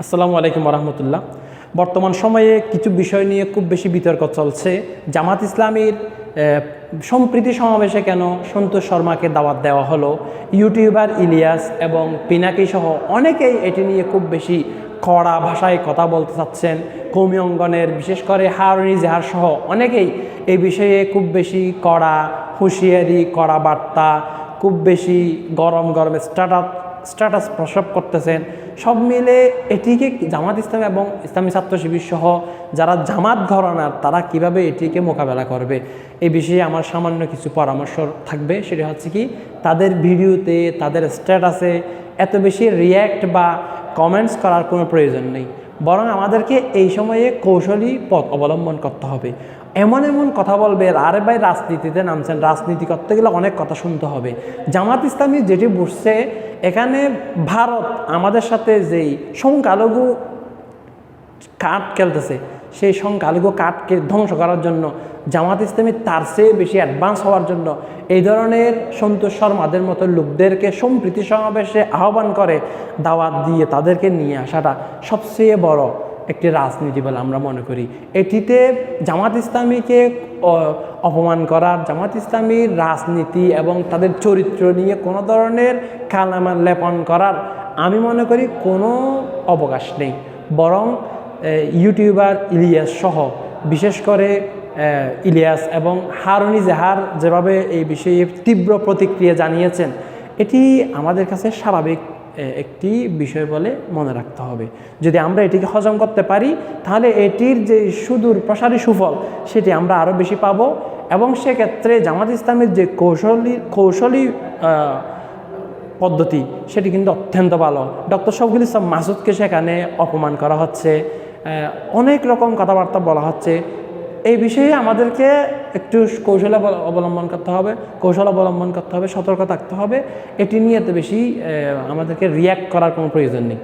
আসসালামু আলাইকুম রহমতুল্লাহ বর্তমান সময়ে কিছু বিষয় নিয়ে খুব বেশি বিতর্ক চলছে। জামাত ইসলামীর সম্প্রীতি সমাবেশে কেন সন্তোষ শর্মাকে দাওয়াত দেওয়া হলো, ইউটিউবার ইলিয়াস এবং পিনাকি সহ অনেকেই এটি নিয়ে খুব বেশি কড়া ভাষায় কথা বলতে চাচ্ছেন। কৌমি অঙ্গনের, বিশেষ করে হারুনি জেহার সহ অনেকেই এই বিষয়ে খুব বেশি কড়া হুঁশিয়ারি, কড়া বার্তা, খুব বেশি গরম গরমে স্টার্ট স্ট্যাটাস প্রসব করতেছেন, সব মিলে এটিকে জামাত ইসলাম এবং ইসলামী ছাত্র শিবির সহ যারা জামাত ঘরানার, তারা কীভাবে এটিকে মোকাবেলা করবে? এই বিষয়ে আমার সামান্য কিছু পরামর্শ থাকবে, সেটা হচ্ছে কি, তাদের ভিডিওতে, তাদের স্ট্যাটাসে এত বেশি রিয়্যাক্ট বা কমেন্টস করার কোনো প্রয়োজন নেই। বরং আমাদেরকে এই সময়ে কৌশলী পথ অবলম্বন করতে হবে। এমন এমন কথা বলবে, আরে ভাই রাজনীতিতে নামছেন, রাজনীতি করতে গেলে অনেক কথা শুনতে হবে। জামাত ইসলামী যেটি বসছে এখানে ভারত আমাদের সাথে যেই সংখ্যালঘু কাঠ খেলতেছে, সেই সংখ্যালঘু কাঠকে ধ্বংস করার জন্য, জামাত ইসলামী তার চেয়ে বেশি অ্যাডভান্স হওয়ার জন্য এই ধরনের সন্তোষ শর্মাদের মতো লোকদেরকে সম্প্রীতি সমাবেশে আহ্বান করে, দাওয়াত দিয়ে তাদেরকে নিয়ে আসাটা সবচেয়ে বড় একটি রাজনীতি বলে আমরা মনে করি। এটিতে জামাত ইসলামীকে অপমান করার, জামাত ইসলামীর রাজনীতি এবং তাদের চরিত্র নিয়ে কোনো ধরনের কালামান লেপন করার আমি মনে করি কোনো অবকাশ নেই। বরং ইউটিউবার ইলিয়াস সহ, বিশেষ করে ইলিয়াস এবং হারুনি জাহার যেভাবে এই বিষয়ে তীব্র প্রতিক্রিয়া জানিয়েছেন, এটি আমাদের কাছে স্বাভাবিক একটি বিষয় বলে মনে রাখতে হবে। যদি আমরা এটিকে হজম করতে পারি, তাহলে এটির যে সুদূর প্রসারী সুফল, সেটি আমরা আরও বেশি পাব এবং সেক্ষেত্রে জামাত ইসলামের যে কৌশলী কৌশলী পদ্ধতি, সেটি কিন্তু অত্যন্ত ভালো। ডক্টর শফিকুল ইসলাম মাসুদকে সেখানে অপমান করা হচ্ছে। অনেক রকম কথাবার্তা বলা হচ্ছে। এই বিষয়ে আমাদেরকে একটু কৌশল অবলম্বন করতে হবে, কৌশল অবলম্বন করতে হবে, সতর্ক থাকতে হবে। এটি নিয়ে এত বেশি আমাদেরকে রিয়্যাক্ট করার কোনো প্রয়োজন নেই।